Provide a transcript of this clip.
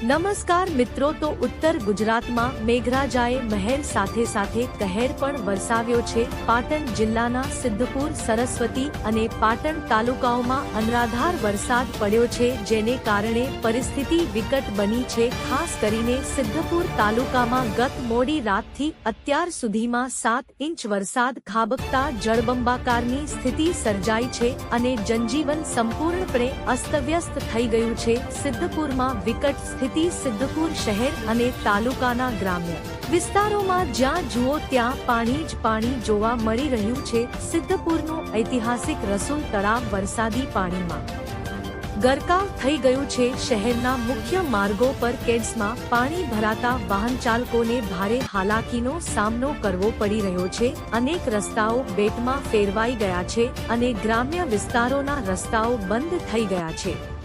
નમસ્કાર મિત્રો, તો ઉત્તર ગુજરાતમાં મેઘરાજાએ મહેર સાથે સાથે કહેર પણ વરસાવ્યો છે. પાટણ જિલ્લાના સિદ્ધપુર, સરસ્વતી અને પાટણ તાલુકાઓમાં અનરાધાર વરસાદ પડ્યો છે, જેને કારણે પરિસ્થિતિ વિકટ બની છે. ખાસ કરીને સિદ્ધપુર તાલુકામાં ગત મોડી રાતથી અત્યાર સુધીમાં સાત ઇંચ વરસાદ ખાબકતા જળબંબાકારની સ્થિતિ સર્જાઈ છે અને જનજીવન સંપૂર્ણપણે અસ્તવ્યસ્ત થઈ ગયું છે. સિદ્ધપુરમાં વિકટ સિદ્ધપુર શહેર અને તાલુકાના ગ્રામ્ય વિસ્તારોમાં જ્યાં જુઓ ત્યાં પાણી જ પાણી જોવા મળી રહ્યું છે. સિદ્ધપુરનું ઐતિહાસિક રસુલ તળાવ વરસાદી પાણીમાં ગરકાવ થઈ ગયું છે. શહેરના મુખ્ય માર્ગો પર કેડ્સમાં પાણી ભરાતા વાહન ચાલકોને ભારે હાલાકીનો સામનો કરવો પડી રહ્યો છે. અનેક રસ્તાઓ બેટમાં ફેરવાઈ ગયા છે અને ગ્રામ્ય વિસ્તારોના રસ્તાઓ બંધ થઈ ગયા છે.